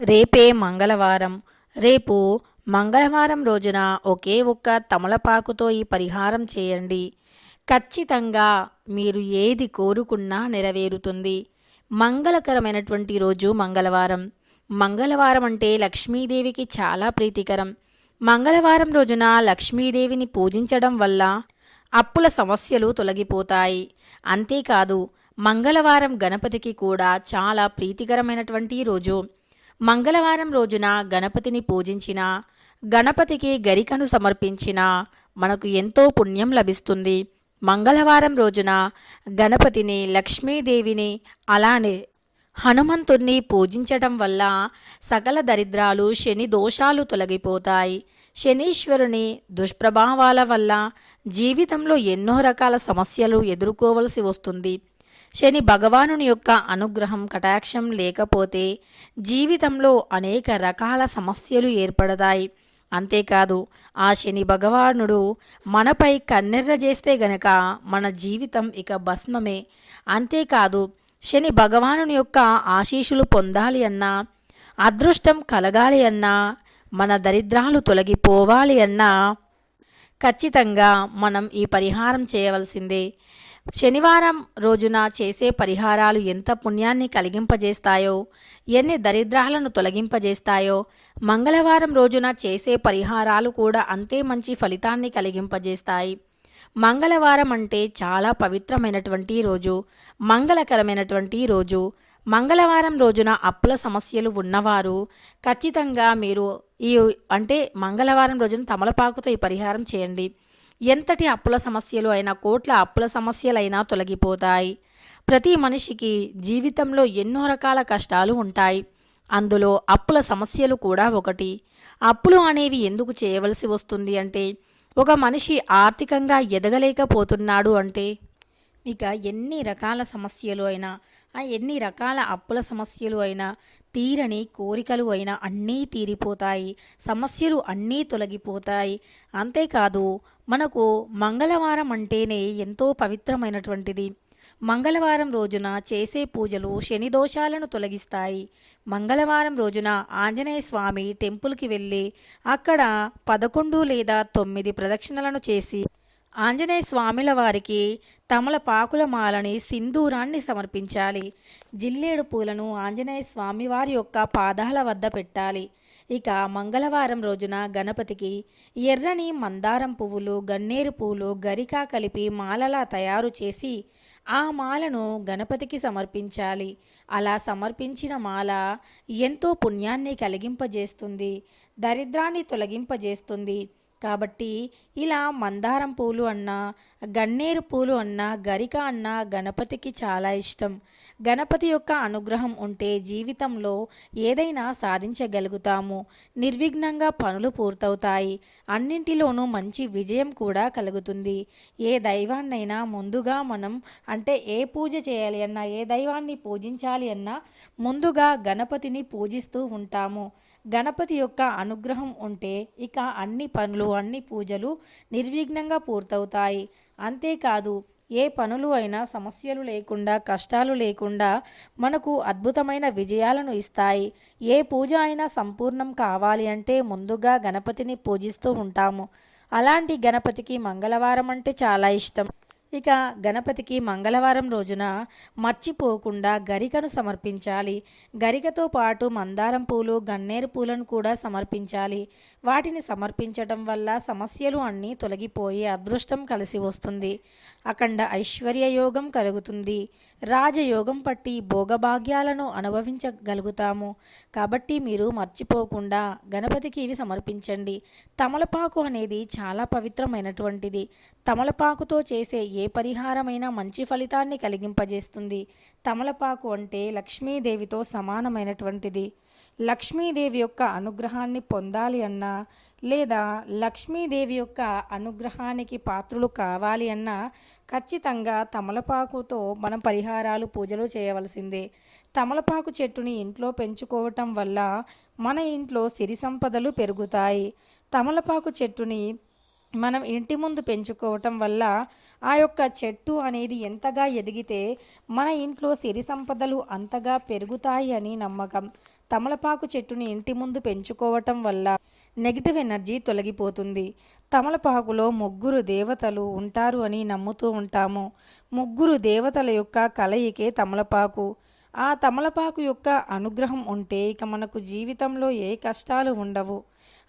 రేపే మంగళవారం. రేపు మంగళవారం రోజున ఒకే ఒక్క తమలపాకుతో ఈ పరిహారం చేయండి. ఖచ్చితంగా మీరు ఏది కోరుకున్నా నెరవేరుతుంది. మంగళకరమైనటువంటి రోజు మంగళవారం. మంగళవారం అంటే లక్ష్మీదేవికి చాలా ప్రీతికరం. మంగళవారం రోజున లక్ష్మీదేవిని పూజించడం వల్ల అప్పుల సమస్యలు తొలగిపోతాయి. అంతేకాదు మంగళవారం గణపతికి కూడా చాలా ప్రీతికరమైనటువంటి రోజు. మంగళవారం రోజున గణపతిని పూజించిన గణపతికి గరికను సమర్పించిన మనకు ఎంతో పుణ్యం లభిస్తుంది. మంగళవారం రోజున గణపతిని లక్ష్మీదేవిని అలానే హనుమంతుణ్ణి పూజించటం వల్ల సకల దరిద్రాలు శని దోషాలు తొలగిపోతాయి. శనీశ్వరుని దుష్ప్రభావాల వల్ల జీవితంలో ఎన్నో రకాల సమస్యలు ఎదుర్కోవలసి వస్తుంది. శని భగవానుని యొక్క అనుగ్రహం కటాక్షం లేకపోతే జీవితంలో అనేక రకాల సమస్యలు ఏర్పడతాయి. అంతేకాదు ఆ శని భగవానుడు మనపై కన్నెర్ర చేస్తే గనక మన జీవితం ఇక భస్మమే. అంతేకాదు శని భగవానుని యొక్క ఆశీషులు పొందాలి అన్నా అదృష్టం కలగాలి అన్నా మన దరిద్రాలు తొలగిపోవాలి అన్నా ఖచ్చితంగా మనం ఈ పరిహారం చేయవలసిందే. శనివారం రోజున చేసే పరిహారాలు ఎంత పుణ్యాన్ని కలిగింపజేస్తాయో ఎన్ని దరిద్రాలను తొలగింపజేస్తాయో మంగళవారం రోజున చేసే పరిహారాలు కూడా అంతే మంచి ఫలితాన్ని కలిగింపజేస్తాయి. మంగళవారం అంటే చాలా పవిత్రమైనటువంటి రోజు మంగళకరమైనటువంటి రోజు. మంగళవారం రోజున అప్పుల సమస్యలు ఉన్నవారు ఖచ్చితంగా మీరు ఈ అంటే మంగళవారం రోజున తమలపాకుతో ఈ పరిహారం చేయండి. ఎంతటి అప్పుల సమస్యలు అయినా కోట్ల అప్పుల సమస్యలైనా తొలగిపోతాయి. ప్రతి మనిషికి జీవితంలో ఎన్నో రకాల కష్టాలు ఉంటాయి. అందులో అప్పుల సమస్యలు కూడా ఒకటి. అప్పులు అనేవి ఎందుకు చేయవలసి వస్తుంది అంటే ఒక మనిషి ఆర్థికంగా ఎదగలేకపోతున్నాడు అంటే ఇక ఎన్ని రకాల సమస్యలు అయినా ఆ ఎన్ని రకాల అప్పుల సమస్యలు అయినా తీరని కోరికలు అయినా అన్నీ తీరిపోతాయి. సమస్యలు అన్నీ తొలగిపోతాయి. అంతేకాదు మనకు మంగళవారం అంటేనే ఎంతో పవిత్రమైనటువంటిది. మంగళవారం రోజున చేసే పూజలు శని దోషాలను తొలగిస్తాయి. మంగళవారం రోజున ఆంజనేయ స్వామి టెంపుల్కి వెళ్ళి అక్కడ పదకొండు లేదా తొమ్మిది ప్రదక్షిణలను చేసి ఆంజనేయ స్వామిల వారికి తమలపాకుల మాలని సింధూరాన్ని సమర్పించాలి. జిల్లేడు పూలను ఆంజనేయ స్వామి వారి యొక్క పాదాల వద్ద పెట్టాలి. ఇక మంగళవారం రోజున గణపతికి ఎర్రని మందారం పువ్వులు గన్నేరు పువ్వులు గరికా కలిపి మాలలా తయారు చేసి ఆ మాలను గణపతికి సమర్పించాలి. అలా సమర్పించిన మాల ఎంతో పుణ్యాన్ని కలిగింపజేస్తుంది దరిద్రాన్ని తొలగింపజేస్తుంది కాబట్టి ఇలా మందారం పూలు అన్నా గన్నేరు పూలు అన్నా గరిక అన్నా గణపతికి చాలా ఇష్టం. గణపతి యొక్క అనుగ్రహం ఉంటే జీవితంలో ఏదైనా సాధించగలుగుతాము. నిర్విఘ్నంగా పనులు పూర్తవుతాయి. అన్నింటిలోనూ మంచి విజయం కూడా కలుగుతుంది. ఏ దైవాన్నైనా ముందుగా మనం అంటే ఏ పూజ చేయాలి అన్నా ఏ దైవాన్ని పూజించాలి అన్నా ముందుగా గణపతిని పూజిస్తూ ఉంటాము. గణపతి యొక్క అనుగ్రహం ఉంటే ఇక అన్ని పనులు అన్ని పూజలు నిర్విఘ్నంగా పూర్తవుతాయి. అంతేకాదు ఏ పనులు అయినా సమస్యలు లేకుండా కష్టాలు లేకుండా మనకు అద్భుతమైన విజయాలను ఇస్తాయి. ఏ పూజ అయినా సంపూర్ణం కావాలి అంటే ముందుగా గణపతిని పూజిస్తూ ఉంటాము. అలాంటి గణపతికి మంగళవారం అంటే చాలా ఇష్టం. ఇక గణపతికి మంగళవారం రోజున మర్చిపోకుండా గరికను సమర్పించాలి. గరికతో పాటు మందారం పూలు గన్నేరు పూలను కూడా సమర్పించాలి. వాటిని సమర్పించటం వల్ల సమస్యలు అన్నీ తొలగిపోయి అదృష్టం కలిసి వస్తుంది. అఖండ ఐశ్వర్యయోగం కలుగుతుంది. రాజయోగం పట్టి భోగభాగ్యాలను అనుభవించగలుగుతాము. కాబట్టి మీరు మర్చిపోకుండా గణపతికి ఇవి సమర్పించండి. తమలపాకు అనేది చాలా పవిత్రమైనటువంటిది. తమలపాకుతో చేసే ఏ పరిహారమైనా మంచి ఫలితాన్ని కలిగింపజేస్తుంది. తమలపాకు అంటే లక్ష్మీదేవితో సమానమైనటువంటిది. లక్ష్మీదేవి యొక్క అనుగ్రహాన్ని పొందాలి అన్నా లేదా లక్ష్మీదేవి యొక్క అనుగ్రహానికి పాత్రులు కావాలి అన్నా ఖచ్చితంగా తమలపాకుతో మనం పరిహారాలు పూజలు చేయవలసిందే. తమలపాకు చెట్టుని ఇంట్లో పెంచుకోవటం వల్ల మన ఇంట్లో సిరి సంపదలు పెరుగుతాయి. తమలపాకు చెట్టుని మనం ఇంటి ముందు పెంచుకోవటం వల్ల ఆ యొక్క చెట్టు అనేది ఎంతగా ఎదిగితే మన ఇంట్లో సిరి సంపదలు అంతగా పెరుగుతాయి అని నమ్మకం. తమలపాకు చెట్టుని ఇంటి ముందు పెంచుకోవటం వల్ల నెగిటివ్ ఎనర్జీ తొలగిపోతుంది. తమలపాకులో ముగ్గురు దేవతలు ఉంటారు అని నమ్ముతూ ఉంటాము. ముగ్గురు దేవతల యొక్క కలయికే తమలపాకు. ఆ తమలపాకు యొక్క అనుగ్రహం ఉంటే ఇక మనకు జీవితంలో ఏ కష్టాలు ఉండవు.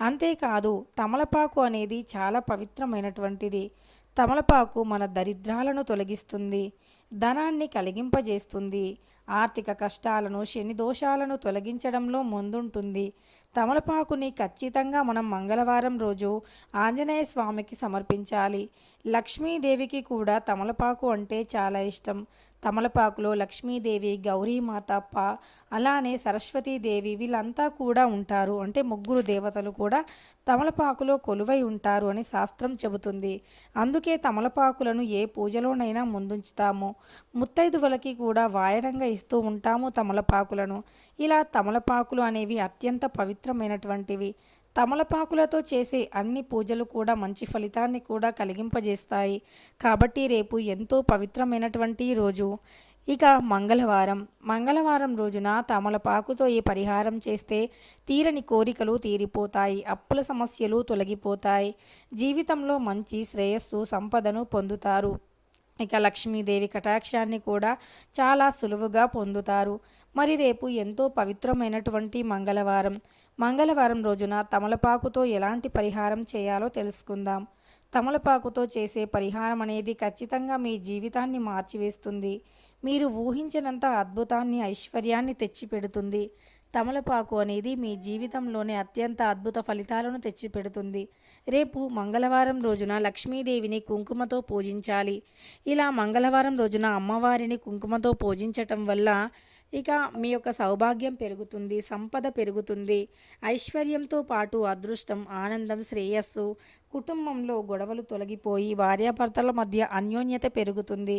అంతేకాదు తమలపాకు అనేది చాలా పవిత్రమైనటువంటిది. తమలపాకు మన దరిద్రాలను తొలగిస్తుంది. ధనాన్ని కలిగింపజేస్తుంది. ఆర్థిక కష్టాలను శని దోషాలను తొలగించడంలో ముందుంటుంది. తమలపాకుని ఖచ్చితంగా మనం మంగళవారం రోజు ఆంజనేయ స్వామికి సమర్పించాలి. లక్ష్మీదేవికి కూడా తమలపాకు అంటే చాలా ఇష్టం. తమలపాకులో లక్ష్మీదేవి గౌరీమాత పా అలానే సరస్వతీదేవి వీళ్ళంతా కూడా ఉంటారు. అంటే ముగ్గురు దేవతలు కూడా తమలపాకులో కొలువై ఉంటారు అని శాస్త్రం చెబుతుంది. అందుకే తమలపాకులను ఏ పూజలోనైనా ముందుంచుతాము. ముత్తైదువులకి కూడా వాయనంగా ఇస్తూ ఉంటాము తమలపాకులను. ఇలా తమలపాకులు అనేవి అత్యంత పవిత్రమైనటువంటివి. తమలపాకులతో చేసే అన్ని పూజలు కూడా మంచి ఫలితాన్ని కూడా కలిగింపజేస్తాయి. కాబట్టి రేపు ఎంతో పవిత్రమైనటువంటి రోజు. ఇక మంగళవారం. మంగళవారం రోజున తమలపాకుతో ఈ పరిహారం చేస్తే తీరని కోరికలు తీరిపోతాయి. అప్పుల సమస్యలు తొలగిపోతాయి. జీవితంలో మంచి శ్రేయస్సు సంపదను పొందుతారు. ఇక లక్ష్మీదేవి కటాక్షాన్ని కూడా చాలా సులువుగా పొందుతారు. మరి రేపు ఎంతో పవిత్రమైనటువంటి మంగళవారం. మంగళవారం రోజున తమలపాకుతో ఎలాంటి పరిహారం చేయాలో తెలుసుకుందాం. తమలపాకుతో చేసే పరిహారం అనేది ఖచ్చితంగా మీ జీవితాన్ని మార్చివేస్తుంది. మీరు ఊహించినంత అద్భుతాన్ని ఐశ్వర్యాన్ని తెచ్చిపెడుతుంది. తమలపాకు అనేది మీ జీవితంలోనే అత్యంత అద్భుత ఫలితాలను తెచ్చిపెడుతుంది. రేపు మంగళవారం రోజున లక్ష్మీదేవిని కుంకుమతో పూజించాలి. ఇలా మంగళవారం రోజున అమ్మవారిని కుంకుమతో పూజించటం వల్ల ఇక మీ యొక్క సౌభాగ్యం పెరుగుతుంది సంపద పెరుగుతుంది. ఐశ్వర్యంతో పాటు అదృష్టం ఆనందం శ్రేయస్సు కుటుంబంలో గొడవలు తొలగిపోయి భార్యాభర్తల మధ్య అన్యోన్యత పెరుగుతుంది.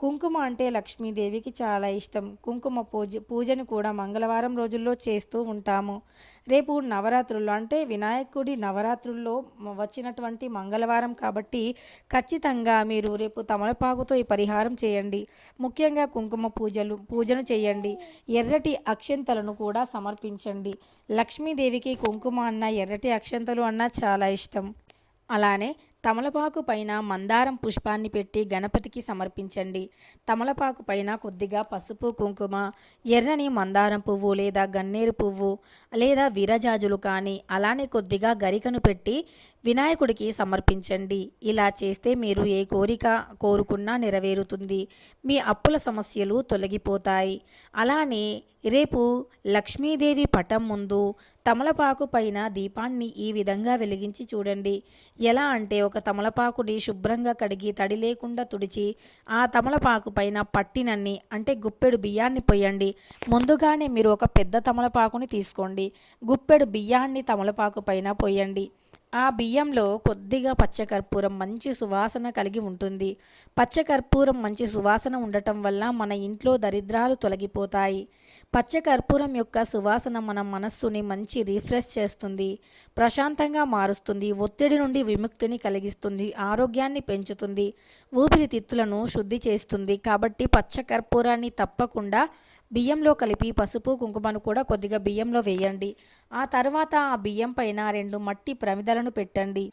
కుంకుమ అంటే లక్ష్మీదేవికి చాలా ఇష్టం. కుంకుమ పూజ పూజను కూడా మంగళవారం రోజుల్లో చేస్తూ ఉంటాము. రేపు నవరాత్రుల్లో అంటే వినాయకుడి నవరాత్రుల్లో వచ్చినటువంటి మంగళవారం కాబట్టి ఖచ్చితంగా మీరు రేపు తమలపాకుతో ఈ పరిహారం చేయండి. ముఖ్యంగా కుంకుమ పూజలు పూజను చేయండి. ఎర్రటి అక్షంతలను కూడా సమర్పించండి. లక్ష్మీదేవికి కుంకుమ అన్న ఎర్రటి అక్షంతలు అన్న చాలా ఇష్టం. అలానే తమలపాకు పైన మందారం పుష్పాన్ని పెట్టి గణపతికి సమర్పించండి. తమలపాకు పైన కొద్దిగా పసుపు కుంకుమ ఎర్రని మందారం పువ్వు లేదా గన్నేరు పువ్వు లేదా విరజాజులు కానీ అలానే కొద్దిగా గరికను పెట్టి వినాయకుడికి సమర్పించండి. ఇలా చేస్తే మీరు ఏ కోరిక కోరుకున్నా నెరవేరుతుంది. మీ అప్పుల సమస్యలు తొలగిపోతాయి. అలానే రేపు లక్ష్మీదేవి పటం ముందు తమలపాకు పైన దీపాన్ని ఈ విధంగా వెలిగించి చూడండి. ఎలా అంటే ఒక తమలపాకుని శుభ్రంగా కడిగి తడి లేకుండా తుడిచి ఆ తమలపాకు పైన పట్టినన్ని అంటే గుప్పెడు బియ్యాన్ని పొయ్యండి. ముందుగానే మీరు ఒక పెద్ద తమలపాకుని తీసుకోండి. గుప్పెడు బియ్యాన్ని తమలపాకు పైన పొయ్యండి. ఆ బియ్యంలో కొద్దిగా పచ్చకర్పూరం మంచి సువాసన కలిగి ఉంటుంది. పచ్చకర్పూరం మంచి సువాసన ఉండటం వల్ల మన ఇంట్లో దరిద్రాలు తొలగిపోతాయి. పచ్చకర్పూరం యొక్క సువాసన మన మనస్సుని మంచి రీఫ్రెష్ చేస్తుంది ప్రశాంతంగా మారుస్తుంది ఒత్తిడి నుండి విముక్తిని కలిగిస్తుంది ఆరోగ్యాన్ని పెంచుతుంది ఊపిరితిత్తులను శుద్ధి చేస్తుంది. కాబట్టి పచ్చకర్పూరాన్ని తప్పకుండా బియ్యంలో కలిపి పసుపు కుంకుమను కూడా కొద్దిగా బియ్యంలో వేయండి. ఆ తర్వాత ఆ బియ్యం పైన రెండు మట్టి ప్రమిదలను పెట్టండి.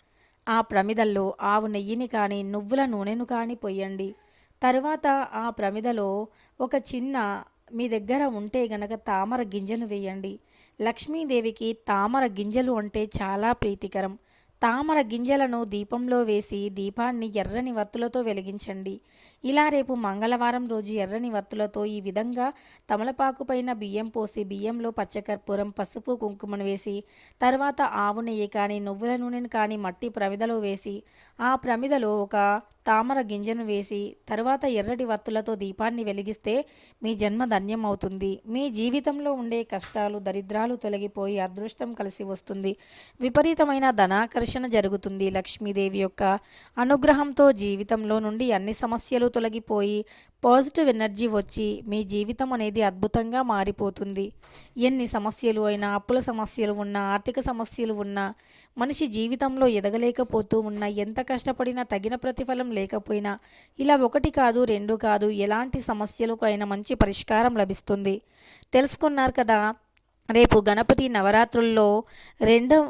ఆ ప్రమిదల్లో ఆవు నెయ్యిని కానీ నువ్వుల నూనెను కానీ పొయ్యండి తర్వాత ఆ ప్రమిదలో ఒక చిన్న మీ దగ్గర ఉంటే గనక తామర గింజను వేయండి. లక్ష్మీదేవికి తామర గింజలు అంటే చాలా ప్రీతికరం. తామర గింజలను దీపంలో వేసి దీపాన్ని ఎర్రని వత్తులతో వెలిగించండి. ఇలా రేపు మంగళవారం రోజు ఎర్రని వత్తులతో ఈ విధంగా తమలపాకు పైన బియ్యం పోసి బియ్యంలో పచ్చకర్పూరం పసుపు కుంకుమను వేసి తర్వాత ఆవు నెయ్యి కానీ నువ్వుల నూనెను కానీ మట్టి ప్రమిదలో వేసి ఆ ప్రమిదలో ఒక తామర గింజను వేసి తరువాత ఎర్రటి వత్తులతో దీపాన్ని వెలిగిస్తే మీ జన్మ ధన్యం అవుతుంది. మీ జీవితంలో ఉండే కష్టాలు దరిద్రాలు తొలగిపోయి అదృష్టం కలిసి వస్తుంది. విపరీతమైన ధనాకర్షణ జరుగుతుంది లక్ష్మీదేవి యొక్క అనుగ్రహంతో జీవితంలో నుండి అన్ని సమస్యలు సమస్యలు తొలగిపోయి పాజిటివ్ ఎనర్జీ వచ్చి మీ జీవితం అనేది అద్భుతంగా మారిపోతుంది. ఎన్ని సమస్యలు అయినా అప్పుల సమస్యలు ఉన్నా ఆర్థిక సమస్యలు ఉన్నా మనిషి జీవితంలో ఎదగలేకపోతూ ఉన్నా ఎంత కష్టపడినా తగిన ప్రతిఫలం లేకపోయినా ఇలా ఒకటి కాదు రెండు కాదు ఎలాంటి సమస్యలకు అయినా మంచి పరిష్కారం లభిస్తుంది. తెలుసుకున్నారు కదా రేపు గణపతి నవరాత్రుల్లో రెండవ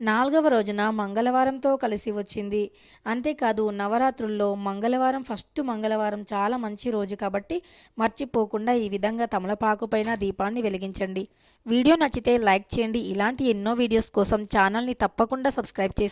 నాలుగవ రోజున మంగళవారంతో కలిసి వచ్చింది. అంతేకాదు నవరాత్రుల్లో మంగళవారం ఫస్ట్ మంగళవారం చాలా మంచి రోజు కాబట్టి మర్చిపోకుండా ఈ విధంగా తమలపాకు పైన దీపాన్ని వెలిగించండి. వీడియో నచ్చితే లైక్ చేయండి. ఇలాంటి ఎన్నో వీడియోస్ కోసం ఛానల్ని తప్పకుండా సబ్స్క్రైబ్ చేసుకోండి.